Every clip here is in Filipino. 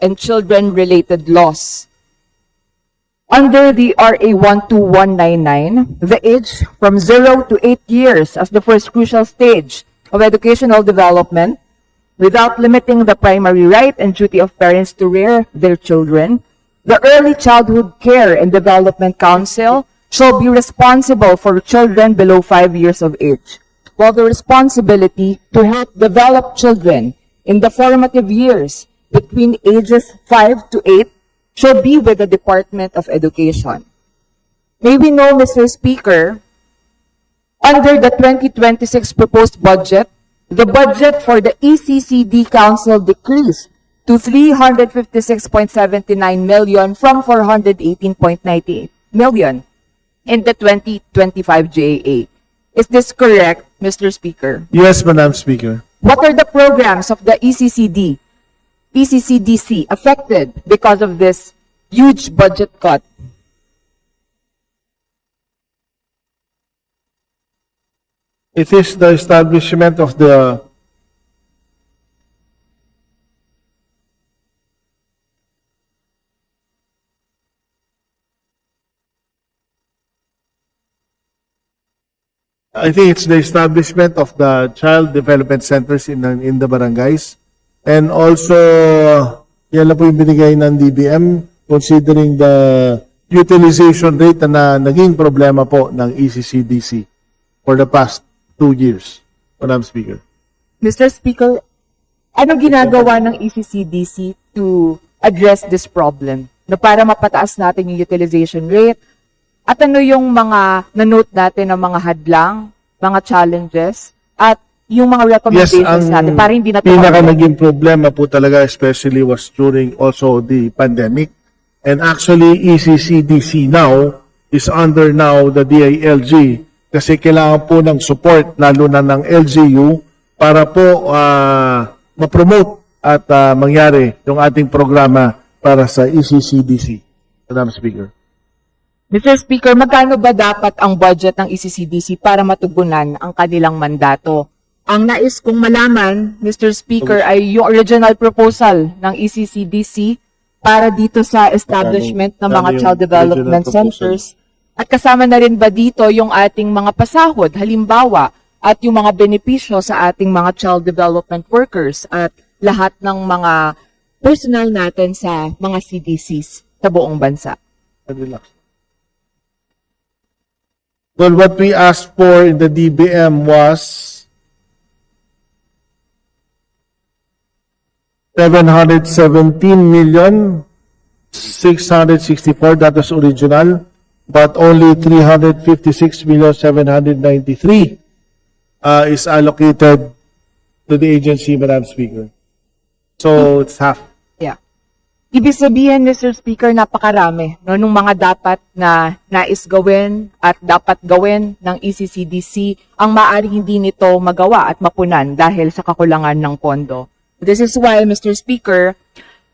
and children-related laws. Under the RA 12199, the age from 0 to 8 years as the first crucial stage of educational development, without limiting the primary right and duty of parents to rear their children, the Early Childhood Care and Development Council shall be responsible for children below 5 years of age, while the responsibility to help develop children in the formative years between ages 5 to 8 shall be with the Department of Education. May we know, Mr. Speaker, under the 2026 proposed budget, the budget for the ECCD Council decreased to 356.79 million from 418.98 million in the 2025 JAA. Is this correct, Mr. Speaker? Yes, Madam Speaker. What are the programs of the ECCD, ECCDC affected because of this huge budget cut? It is the establishment of the I think it's the establishment of the child development centers in the, in the barangays. And also, yan lang po yung binigay ng DBM considering the utilization rate na naging problema po ng ECCDC for the past two years, Madam Speaker. Mr. Speaker, ano ginagawa ng ECCDC to address this problem? Na para mapataas natin yung utilization rate? At ano yung mga nanote natin ng mga hadlang, mga challenges, at yung mga recommendations natin para hindi na pinaka naging problema po talaga especially was during also the pandemic. And actually, ECCDC now is under now the DILG kasi kailangan po ng support lalo na ng LGU para po ah, ma-promote at ah, mangyari yung ating programa para sa ECCDC. Madam Speaker. Mr. Speaker, magkano ba dapat ang budget ng ECCDC para matugunan ang kanilang mandato? Ang nais kong malaman, Mr. Speaker, ay yung original proposal ng ECCDC para dito sa establishment ng mga Ano yung child development centers. At kasama na rin ba dito yung ating mga pasahod, halimbawa, at yung mga benepisyo sa ating mga child development workers at lahat ng mga personnel natin sa mga CDCs sa buong bansa? Well, what we asked for in the DBM was 717 million 664 that was original but only 356 million 793 uh, is allocated to the agency Madam Speaker so it's half Yeah. Ibig sabihin, Mr. Speaker, napakarami no, nung mga dapat na nais gawin at dapat gawin ng ECCDC ang maaaring hindi nito magawa at mapunan dahil sa kakulangan ng pondo. This is why, Mr. Speaker,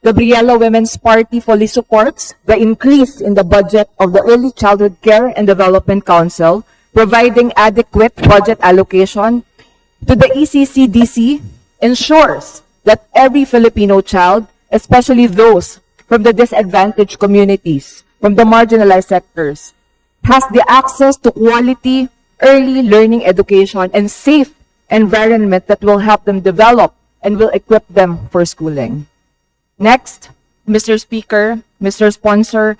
Gabriela Women's Party fully supports the increase in the budget of the Early Childhood Care and Development Council, providing adequate budget allocation to the ECCDC ensures that every Filipino child, especially those from the disadvantaged communities, from the marginalized sectors, has the access to quality early learning education and safe environment that will help them develop and will equip them for schooling. Next, Mr. Speaker, Mr. Sponsor,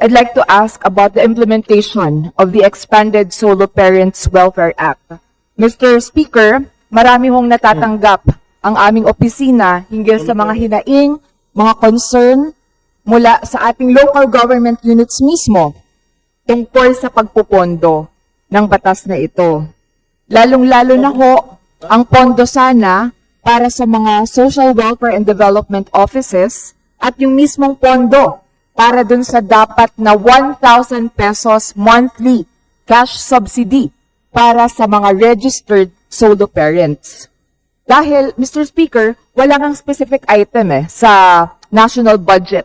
I'd like to ask about the implementation of the expanded Solo Parents Welfare Act. Mr. Speaker, marami hong natatanggap ang aming opisina hinggil sa mga hinaing, mga concern mula sa ating local government units mismo tungkol sa pagpupondo ng batas na ito. Lalong-lalo na ho, ang pondo sana para sa mga social welfare and development offices at yung mismong pondo para dun sa dapat na 1,000 pesos monthly cash subsidy para sa mga registered solo parents. Dahil, Mr. Speaker, wala kang specific item eh sa national budget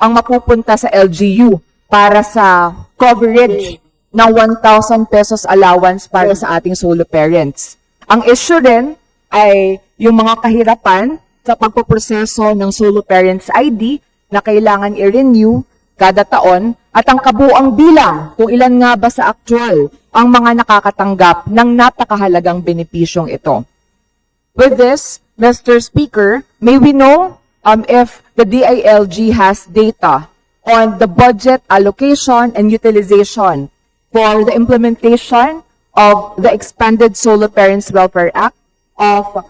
ang mapupunta sa LGU para sa coverage ng 1,000 pesos allowance para sa ating solo parents. Ang issue rin ay yung mga kahirapan sa pagpoproseso ng solo parents ID na kailangan i-renew kada taon at ang kabuang bilang kung ilan nga ba sa actual ang mga nakakatanggap ng napakahalagang benepisyong ito. With this, Mr. Speaker, may we know um, if the DILG has data on the budget allocation and utilization for the implementation of the expanded Solo Parents Welfare Act of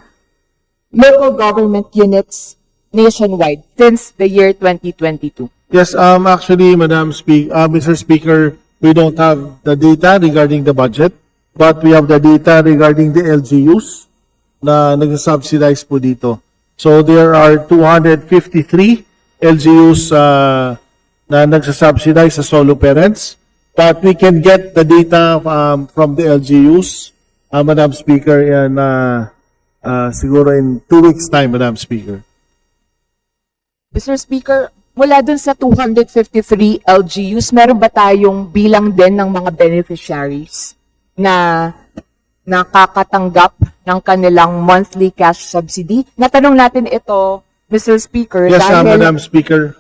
local government units nationwide since the year 2022. Yes, um, actually, Madam Speak, uh, Mr. Speaker, we don't have the data regarding the budget, but we have the data regarding the LGUs na nag-subsidize po dito. So there are 253 LGUs uh, na nagsasubsidize sa solo parents, but we can get the data um, from the LGUs, uh, Madam Speaker, in, uh, uh, siguro in two weeks' time, Madam Speaker. Mr. Speaker, mula dun sa 253 LGUs, meron ba tayong bilang din ng mga beneficiaries na nakakatanggap ng kanilang monthly cash subsidy? Natanong natin ito, Mr. Speaker, Yes, uh, dahil Madam Speaker.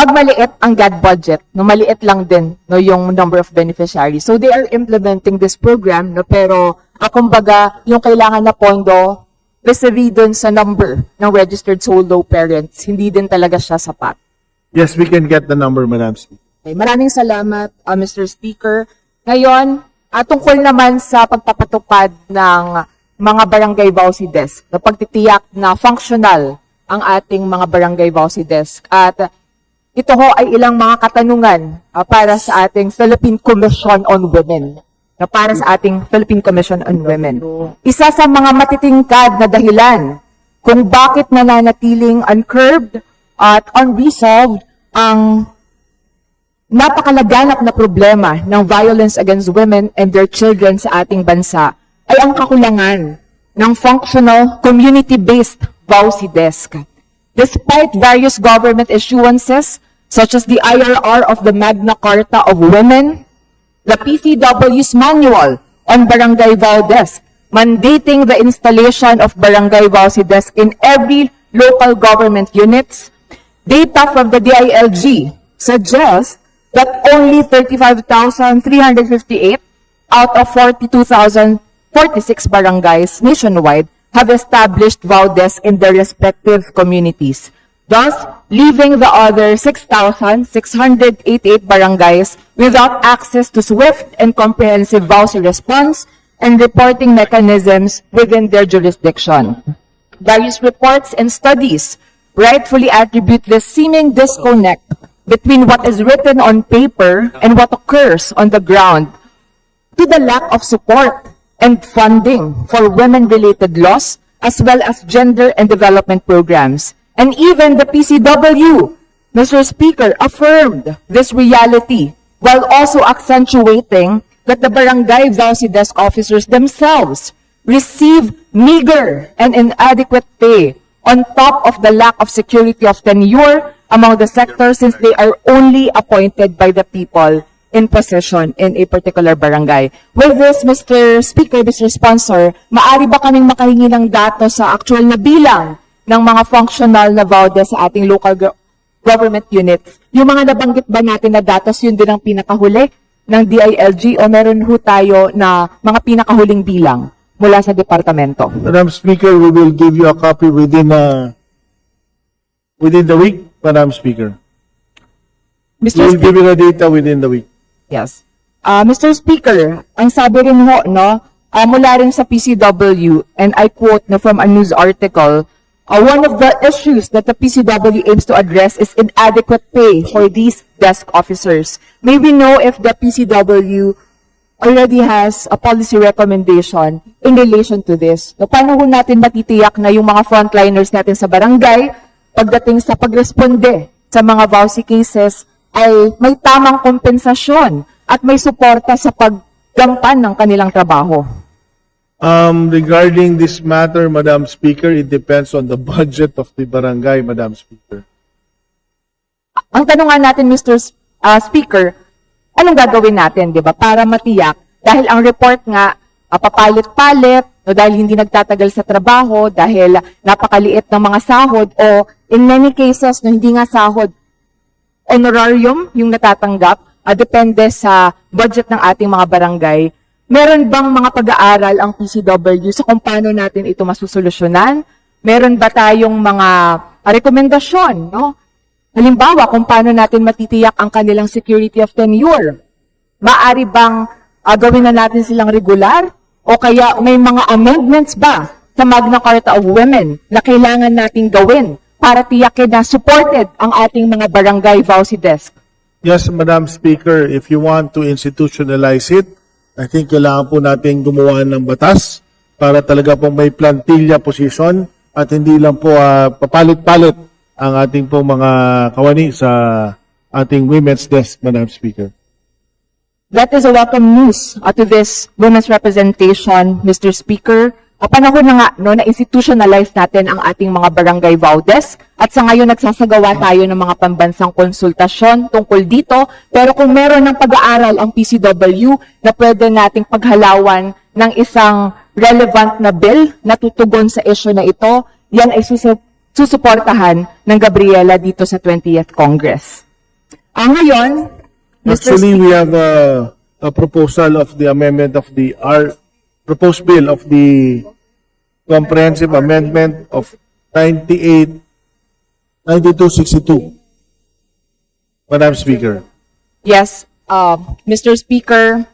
Pag maliit ang GAD budget, no, maliit lang din no, yung number of beneficiaries. So they are implementing this program, no, pero ah, kumbaga, yung kailangan na pondo, vis-a-vis dun sa number ng registered solo parents, hindi din talaga siya sapat. Yes, we can get the number, Madam Speaker. Okay, maraming salamat, ah, Mr. Speaker. Ngayon, at tungkol naman sa pagpapatupad ng mga barangay Vauci Desk, na pagtitiyak na functional ang ating mga barangay Vauci Desk. At ito ho ay ilang mga katanungan ah, para sa ating Philippine Commission on Women. Na para sa ating Philippine Commission on Women. Isa sa mga matitingkad na dahilan kung bakit nananatiling uncurbed at unresolved ang napakalaganap na problema ng violence against women and their children sa ating bansa ay ang kakulangan ng functional community-based VAUSI desk. Despite various government issuances such as the IRR of the Magna Carta of Women, the PCW's manual on Barangay VAU desk mandating the installation of Barangay VAUSI desk in every local government units Data from the DILG suggests that only 35,358 out of 42,046 barangays nationwide have established VAUDES in their respective communities, thus leaving the other 6,688 barangays without access to swift and comprehensive VAUSI response and reporting mechanisms within their jurisdiction. Various reports and studies rightfully attribute this seeming disconnect between what is written on paper and what occurs on the ground to the lack of support and funding for women-related laws as well as gender and development programs. And even the PCW, Mr. Speaker, affirmed this reality while also accentuating that the barangay VAUSI desk officers themselves receive meager and inadequate pay on top of the lack of security of tenure among the sector since they are only appointed by the people in possession in a particular barangay. With this, Mr. Speaker, Mr. Sponsor, maari ba kaming makahingi ng datos sa actual na bilang ng mga functional na VAUDE sa ating local go- government units? Yung mga nabanggit ba natin na datos, yun din ang pinakahuli ng DILG o meron ho tayo na mga pinakahuling bilang mula sa departamento? Madam Speaker, we will give you a copy within, uh, within the week, Madam Speaker. We Mr. will Speaker, give you the data within the week. Yes. Ah, Mr. Speaker, ang sabi rin ho, no, ah, mula rin sa PCW, and I quote no, from a news article, ah, one of the issues that the PCW aims to address is inadequate pay for these desk officers. May we know if the PCW already has a policy recommendation in relation to this? No, paano ho natin matitiyak na yung mga frontliners natin sa barangay, pagdating sa pagresponde sa mga VAUSI cases, ay may tamang kompensasyon at may suporta sa paggampan ng kanilang trabaho. Um, regarding this matter, Madam Speaker, it depends on the budget of the barangay, Madam Speaker. Ang tanong nga natin, Mr. S- ah, Speaker, anong gagawin natin, di ba, para matiyak? Dahil ang report nga ah, papalit-palit, no, dahil hindi nagtatagal sa trabaho, dahil napakaliit ng mga sahod, o in many cases, no, hindi nga sahod, honorarium yung natatanggap, ah, depende sa budget ng ating mga barangay. Meron bang mga pag-aaral ang PCW sa kung paano natin ito masusolusyonan? Meron ba tayong mga ah, rekomendasyon, no? Halimbawa, kung paano natin matitiyak ang kanilang security of tenure. Maari bang ah, gawin na natin silang regular? O kaya may mga amendments ba sa Magna Carta of Women na kailangan nating gawin para tiyakin na supported ang ating mga barangay VAUSI desk? Yes, Madam Speaker, if you want to institutionalize it, I think kailangan po natin gumawa ng batas para talaga pong may plantilla position at hindi lang po ah, papalit-palit ang ating pong mga kawani sa ating women's desk, Madam Speaker. That is a welcome news uh, to this women's representation, Mr. Speaker. Uh, panahon na nga no, na institutionalize natin ang ating mga barangay VAUDES at sa ngayon nagsasagawa tayo ng mga pambansang konsultasyon tungkol dito. Pero kung meron ng pag-aaral ang PCW na pwede nating paghalawan ng isang relevant na bill na tutugon sa issue na ito, yan ay susu- susuportahan ng Gabriela dito sa 20th Congress. Ah, ngayon, Mr. Actually, we have a, a proposal of the amendment of the R proposed bill of the comprehensive amendment of 98 9262. Madam Speaker. Yes, um, Mr. Speaker,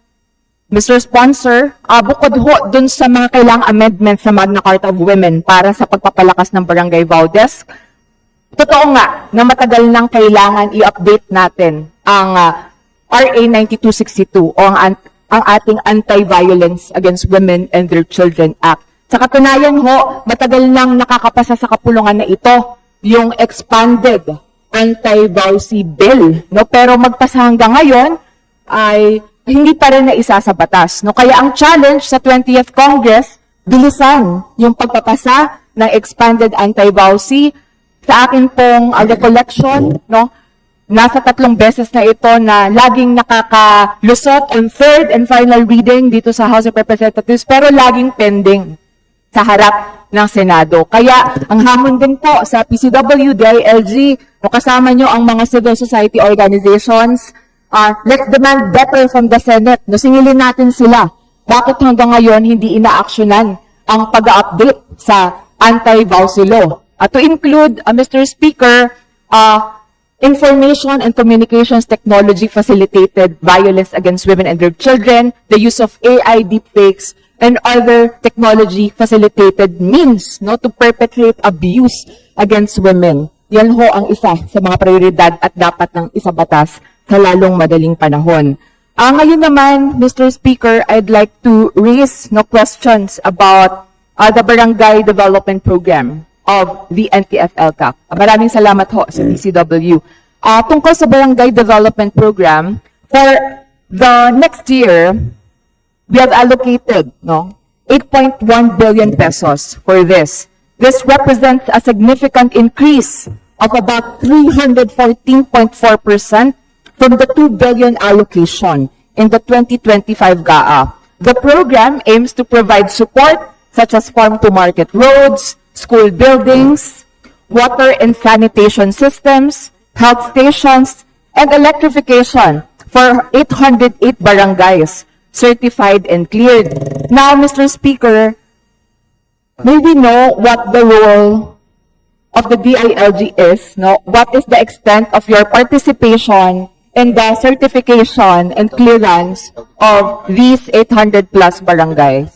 Mr. Sponsor, uh, bukod ho dun sa mga kailang amendments sa Magna Carta of Women para sa pagpapalakas ng Barangay Valdez, totoo nga na matagal nang kailangan i-update natin ang uh, RA 9262 o ang, an- ang ating Anti-Violence Against Women and Their Children Act. Sa katunayan ho, matagal nang nakakapasa sa kapulungan na ito yung expanded anti-VAUSI bill. No? Pero magpasa hanggang ngayon ay hindi pa rin na isa sa batas. No? Kaya ang challenge sa 20th Congress, bilisan yung pagpapasa ng expanded anti-VAUSI. Sa akin pong uh, recollection, no? Nasa tatlong beses na ito na laging nakakalusot on third and final reading dito sa House of Representatives pero laging pending sa harap ng Senado. Kaya ang hamon din po sa PCW, DILG, no, kasama nyo ang mga civil society organizations, uh, let's demand better from the Senate. No, singilin natin sila. Bakit hanggang ngayon hindi inaaksyonan ang pag-update sa anti-VAUSI law? At to include, uh, Mr. Speaker, uh, Information and Communications Technology facilitated violence against women and their children, the use of AI deepfakes, and other technology facilitated means no to perpetrate abuse against women. Yan ho ang isa sa mga prioridad at dapat ng isa batas sa lalong madaling panahon. Ah, ngayon naman, Mr. Speaker, I'd like to raise no questions about uh, the Barangay Development Program of the NTF-LCAP. Ah, Maraming salamat ho sa PCW. Ah, tungkol sa Barangay Development Program, for the next year, we have allocated no 8.1 billion pesos for this. This represents a significant increase of about 314.4% from the 2 billion allocation in the 2025 GAA. The program aims to provide support such as farm-to-market roads, school buildings, water and sanitation systems, health stations, and electrification for 808 barangays certified and cleared. Now, Mr. Speaker, may we know what the role of the DILG is, no? What is the extent of your participation in the certification and clearance of these 800 plus barangays?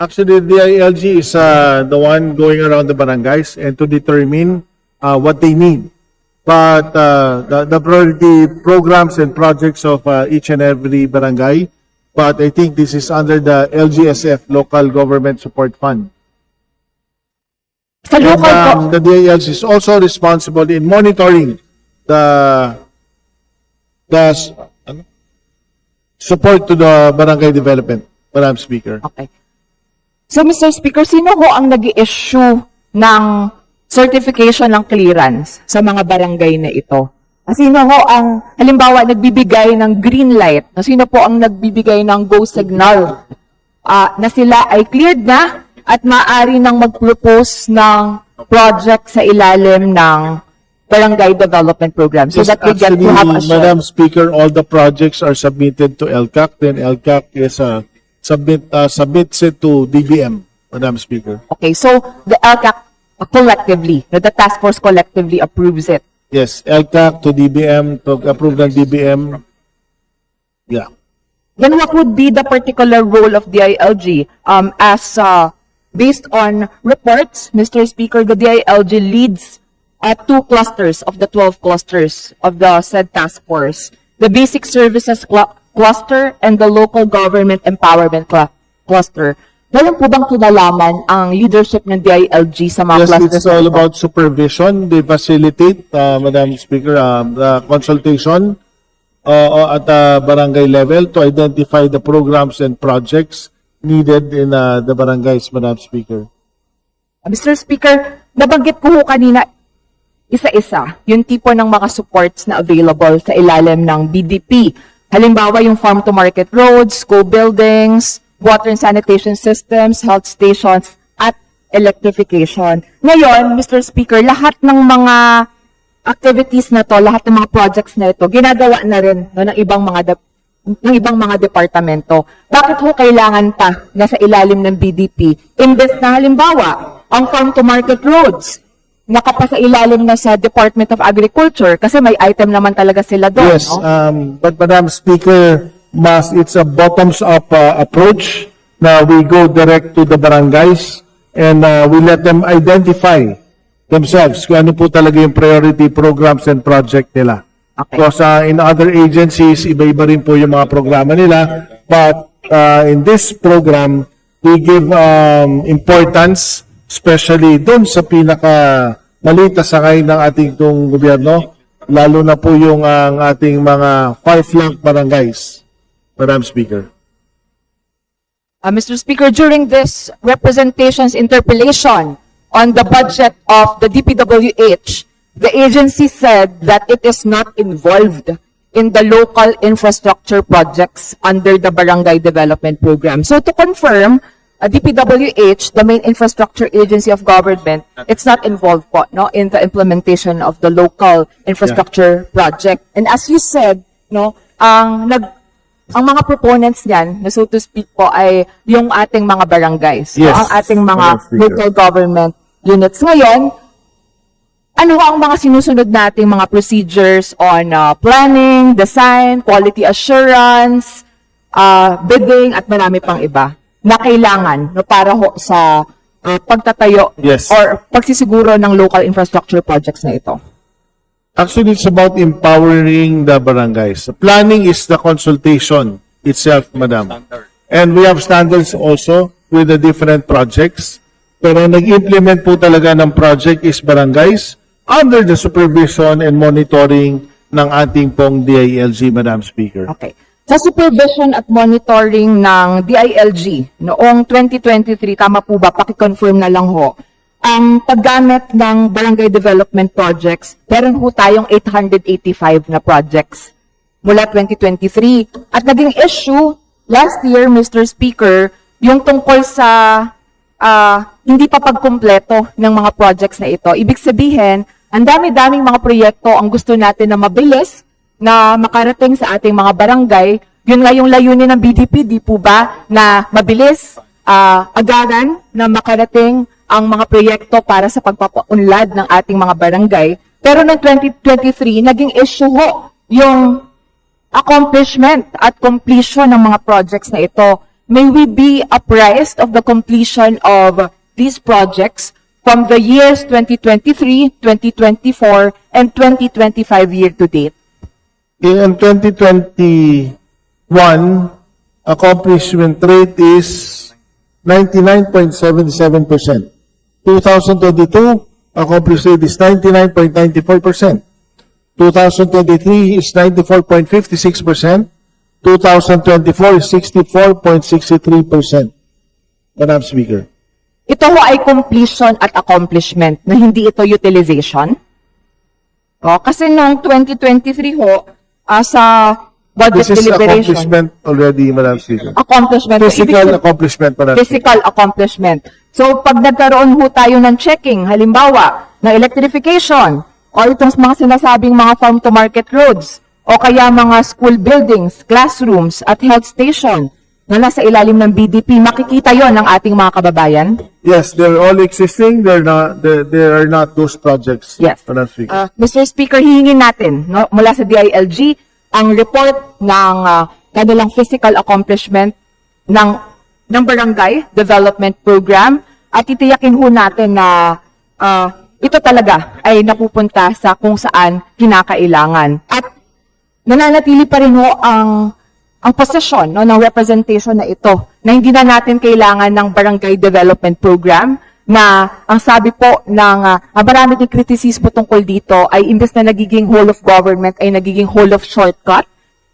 Actually, the DILG is uh, the one going around the barangays and to determine uh, what they need. But uh, the, the priority programs and projects of uh, each and every barangay. But I think this is under the LGSF, Local Government Support Fund. Sa And local po, um, the DILG is also responsible in monitoring the the s- ano? support to the barangay development, Madam Speaker. Okay. So, Mr. Speaker, sino ho ang nag issue ng certification ng clearance sa mga barangay na ito? Sino ho ang, halimbawa, nagbibigay ng green light? No, Sino po ang nagbibigay ng go signal? Ah, na sila ay cleared na at maaari nang mag-propose ng project sa ilalim ng Barangay Development Program so Yes, that we get actually, to have assurance. Madam Speaker, all the projects are submitted to LCAC, then LCAC is, uh, submit, uh, submits it to DBM, Madam Speaker. Okay, so the LCAC collectively, the task force collectively approves it. Yes, LCAC to DBM, to approve ng DBM. Yeah. Then what would be the particular role of DILG? Um, as uh, based on reports, Mr. Speaker, the DILG leads uh, two clusters of the 12 clusters of the said task force. The basic services cl- cluster and the local government empowerment cl- cluster. Meron po bang kinalaman ang leadership ng DILG sa mga Yes, clusters? it's all na ito? about supervision. They facilitate, uh, Madam Speaker, um, the consultation uh, at the barangay level to identify the programs and projects needed in uh, the barangays, Madam Speaker. Mr. Speaker, nabanggit ko ho kanina isa-isa yung tipo ng mga supports na available sa ilalim ng BDP. Halimbawa, yung farm-to-market roads, school buildings, water and sanitation systems, health stations, at electrification. Ngayon, Mr. Speaker, lahat ng mga activities na to, lahat ng mga projects na ito, ginagawa na rin no, ng ibang mga ng ibang mga departamento. Bakit ho kailangan pa na sa ilalim ng BDP? Imbes na halimbawa, ang farm-to-market roads, nakapa sa ilalim na sa Department of Agriculture kasi may item naman talaga sila doon. Yes, no? um, but Madam Speaker, mas it's a bottoms-up uh, approach na we go direct to the barangays and uh, we let them identify themselves kung ano po talaga yung priority programs and project nila. Okay. Because uh, in other agencies, iba-iba rin po yung mga programa nila. But uh, in this program, we give um, importance, especially doon sa pinaka maliit na sakay ng ating tong gobyerno, lalo na po yung ang ating mga far-flung barangays, Madam Speaker. Uh, Mr. Speaker, during this representation's interpellation on the budget of the DPWH, the agency said that it is not involved in the local infrastructure projects under the Barangay Development Program. So to confirm, uh, DPWH, the main infrastructure agency of government, it's not involved po, no, in the implementation of the local infrastructure project. And as you said, no, ang nag ang mga proponents niyan, na so to speak po, ay yung ating mga barangays. no? Yes, Ang ating mga Speaker. local government units. Ngayon, ano ang mga sinusunod nating mga procedures on uh, planning, design, quality assurance, uh, bidding, at marami pang iba na kailangan no, para ho sa uh, pagtatayo Yes. or pagsisiguro ng local infrastructure projects na ito. Actually, it's about empowering the barangays. The planning is the consultation itself, Madam. And we have standards also with the different projects. Pero nag-implement po talaga ng project is barangays under the supervision and monitoring ng ating pong DILG, Madam Speaker. Okay. Sa supervision at monitoring ng DILG noong 2023, tama po ba? Pakiconfirm na lang ho. Ang paggamit ng barangay development projects, meron ho tayong 885 na projects mula 2023. At naging issue last year, Mr. Speaker, yung tungkol sa ah, hindi pa pagkumpleto ng mga projects na ito. Ibig sabihin, ang dami-daming mga proyekto ang gusto natin na mabilis na makarating sa ating mga barangay. Yun nga yung layunin ng BDP, di po ba, na mabilis, ah, agaran na makarating ang mga proyekto para sa pagpapaunlad ng ating mga barangay. Pero noong 2023, naging issue ho yung accomplishment at completion ng mga projects na ito. May we be apprised of the completion of these projects from the years 2023, 2024, and 2025 year to date. In 2021, accomplishment rate is 99.77%. 2022, accomplishment rate is 99.94%. 2023 is 94.56%. 2024 is 64.63%. Madam Speaker. Ito ho ay completion at accomplishment na hindi ito utilization. O, kasi noong 2023 ho, ah, sa budget This is deliberation, accomplishment already, Madam Speaker. accomplishment. Physical Ibig- accomplishment, Madam Speaker. physical accomplishment. So, pag nagkaroon ho tayo ng checking, halimbawa, ng electrification, o itong mga sinasabing mga farm-to-market roads, o kaya mga school buildings, classrooms, at health station, na nasa ilalim ng BDP, makikita yon ng ating mga kababayan? Yes, they're all existing. They're not, they they are not those projects. Yes. Madam Speaker. Uh, Mr. Speaker, hihingin natin no, mula sa DILG ang report ng uh, kanilang physical accomplishment ng ng barangay development program at titiyakin ho natin na uh, ito talaga ay napupunta sa kung saan kinakailangan. At nananatili pa rin ho ang ang posisyon no, ng representation na ito na hindi na natin kailangan ng barangay development program na ang sabi po ng uh, marami ding kritisismo tungkol dito ay imbes na nagiging whole of government ay nagiging whole of shortcut.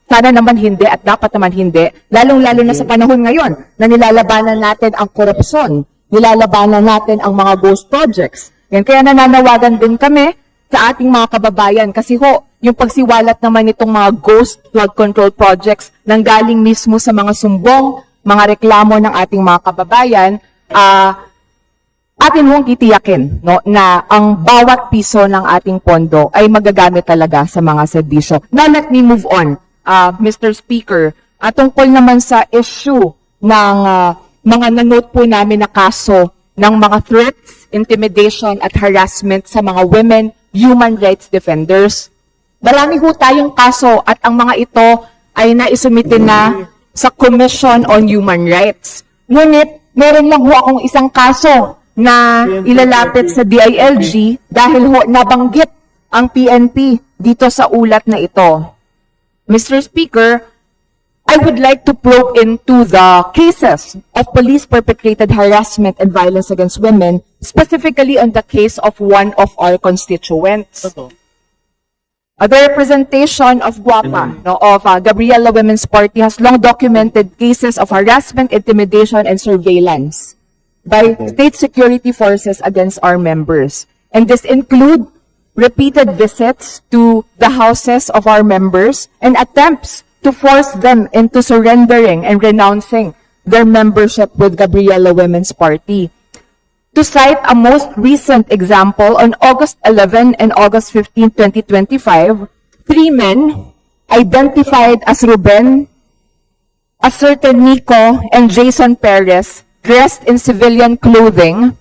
Sana naman hindi at dapat naman hindi. Lalong-lalo na sa panahon ngayon na nilalabanan natin ang korupsyon, nilalabanan natin ang mga ghost projects. Yan, kaya nananawagan din kami sa ating mga kababayan kasi ho, yung pagsiwalat naman itong mga ghost flood control projects nang galing mismo sa mga sumbong, mga reklamo ng ating mga kababayan, ah atin mong titiyakin no, na ang bawat piso ng ating pondo ay magagamit talaga sa mga serbisyo. Now let me move on, uh, Mr. Speaker. At tungkol naman sa issue ng ah, mga nanote po namin na kaso ng mga threats, intimidation at harassment sa mga women human rights defenders. Marami ho tayong kaso at ang mga ito ay naisumitin na sa Commission on Human Rights. Ngunit, meron lang ho akong isang kaso na ilalapit sa DILG dahil ho nabanggit ang PNP dito sa ulat na ito. Mr. Speaker, I would like to probe into the cases of police perpetrated harassment and violence against women, specifically on the case of one of our constituents. Uh, the representation of Guapa, no, of uh, Gabriela Women's Party has long documented cases of harassment, intimidation, and surveillance by state security forces against our members. And this include repeated visits to the houses of our members and attempts to force them into surrendering and renouncing their membership with Gabriela Women's Party. To cite a most recent example, on August 11 and August 15, 2025, three men identified as Ruben, a certain Nico, and Jason Perez, dressed in civilian clothing,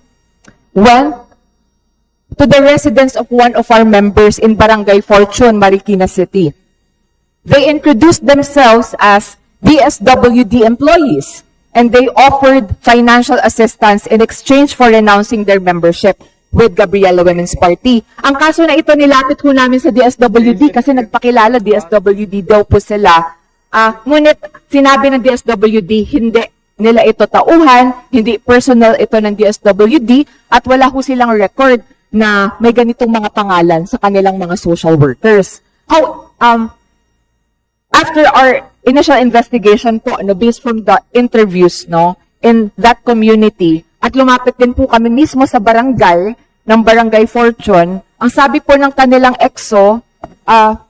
went to the residence of one of our members in Barangay Fortune, Marikina City. They introduced themselves as DSWD employees and they offered financial assistance in exchange for renouncing their membership with Gabriela Women's Party. Ang kaso na ito nilapit ho namin sa DSWD kasi nagpakilala DSWD daw po sila. Ah, ngunit sinabi ng DSWD hindi nila ito tauhan, hindi personal ito ng DSWD at wala ho silang record na may ganitong mga pangalan sa kanilang mga social workers. How, um, after our initial investigation po, no, based from the interviews, no, in that community, at lumapit din po kami mismo sa barangay, ng Barangay Fortune, ang sabi po ng kanilang EXO, ah,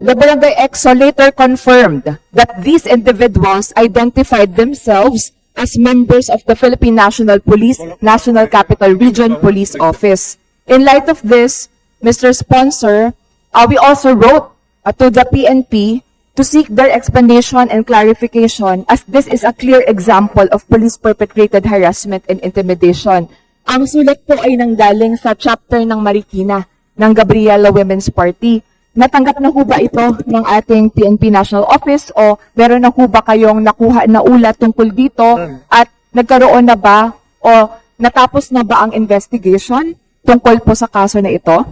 the Barangay EXO later confirmed that these individuals identified themselves as members of the Philippine National Police, National Capital Region Police Office. In light of this, Mr. Sponsor, uh, we also wrote uh, to the PNP to seek their explanation and clarification as this is a clear example of police perpetrated harassment and intimidation. Ang sulat po ay nanggaling sa chapter ng Marikina ng Gabriela Women's Party. Natanggap na ho ba ito ng ating PNP National Office o meron na ho ba kayong nakuha na ulat tungkol dito at nagkaroon na ba o natapos na ba ang investigation tungkol po sa kaso na ito?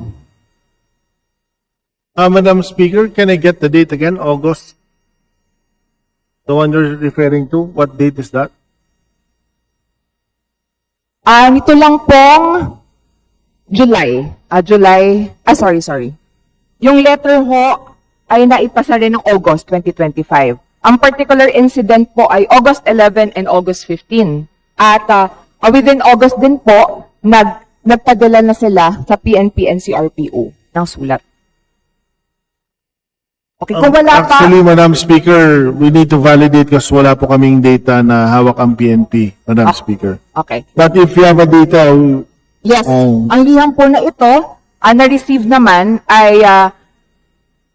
Uh, Madam Speaker, can I get the date again? August? The one you're referring to? What date is that? Ah, nito lang pong July. Ah, July. Ah, sorry, sorry. Yung letter ho ay naipasa rin ng August 2025. Ang particular incident po ay August 11 and August 15. At ah, ah, within August din po, nag, nagpadala na sila sa PNP and CRPO. ng sulat. Okay, kung wala pa, Actually, Madam Speaker, we need to validate kasi wala po kaming data na hawak ang PNP, Madam Ah. Speaker. okay. But if you have a data, we- Yes, Oh. ang liham po na ito, ang na-receive naman ay ah,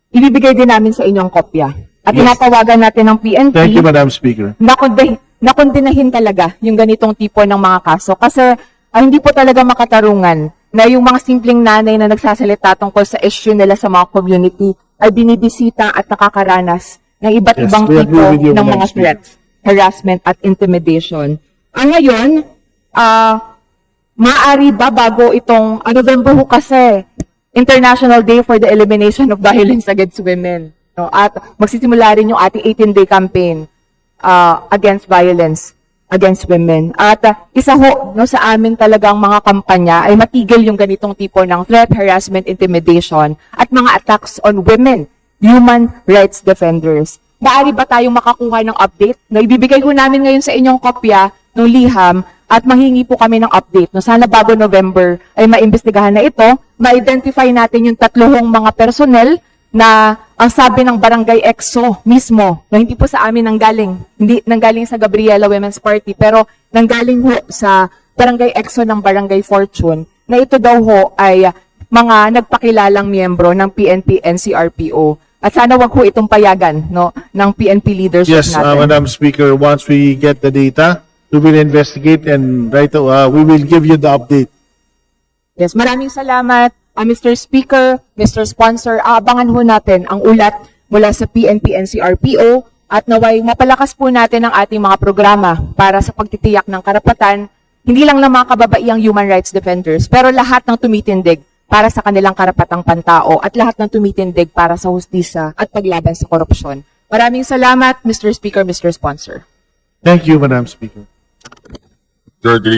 ibibigay din namin sa inyong kopya. At Yes. tinatawagan natin ng PNP thank you, Madam Speaker. nakundi, nakundinahin talaga yung ganitong tipo ng mga kaso. Kasi ah, hindi po talaga makatarungan na yung mga simpleng nanay na nagsasalita tungkol sa issue nila sa mga community ay binibisita at nakakaranas ng iba't Yes, ibang tipo ng mga threats, harassment at intimidation. Ang ngayon, ah, maaari ba bago itong, ah, November ho kasi, International Day for the Elimination of Violence Against Women. No? At magsisimula rin yung ating 18-day campaign uh, against violence against women. At uh, isa ho no, sa amin talagang mga kampanya ay matigil yung ganitong tipo ng threat, harassment, intimidation at mga attacks on women, human rights defenders. Maaari ba tayong makakuha ng update? No, ibibigay ho namin ngayon sa inyong kopya ng liham at mahingi po kami ng update. No, sana bago November ay maimbestigahan na ito, ma-identify natin yung tatlong mga personnel na ang sabi ng Barangay EXO mismo, na hindi po sa amin nanggaling, hindi nanggaling sa Gabriela Women's Party, pero nanggaling ho sa Barangay EXO ng Barangay Fortune, na ito daw ho ay mga nagpakilalang miyembro ng PNP NCRPO. At sana wag ho itong payagan no, ng PNP leadership Yes, uh, natin. Madam Speaker, once we get the data, we will investigate and right, uh, we will give you the update. Yes, maraming salamat, ah, Mr. Speaker, Mr. Sponsor. Aabangan ho natin ang ulat mula sa PNP NCRPO at naway mapalakas po natin ang ating mga programa para sa pagtitiyak ng karapatan, hindi lang ng mga kababaihang human rights defenders, pero lahat ng tumitindig para sa kanilang karapatang pantao at lahat ng tumitindig para sa hustisya at paglaban sa korupsyon. Maraming salamat, Mr. Speaker, Mr. Sponsor. Thank you, Madam Speaker. Thirdly,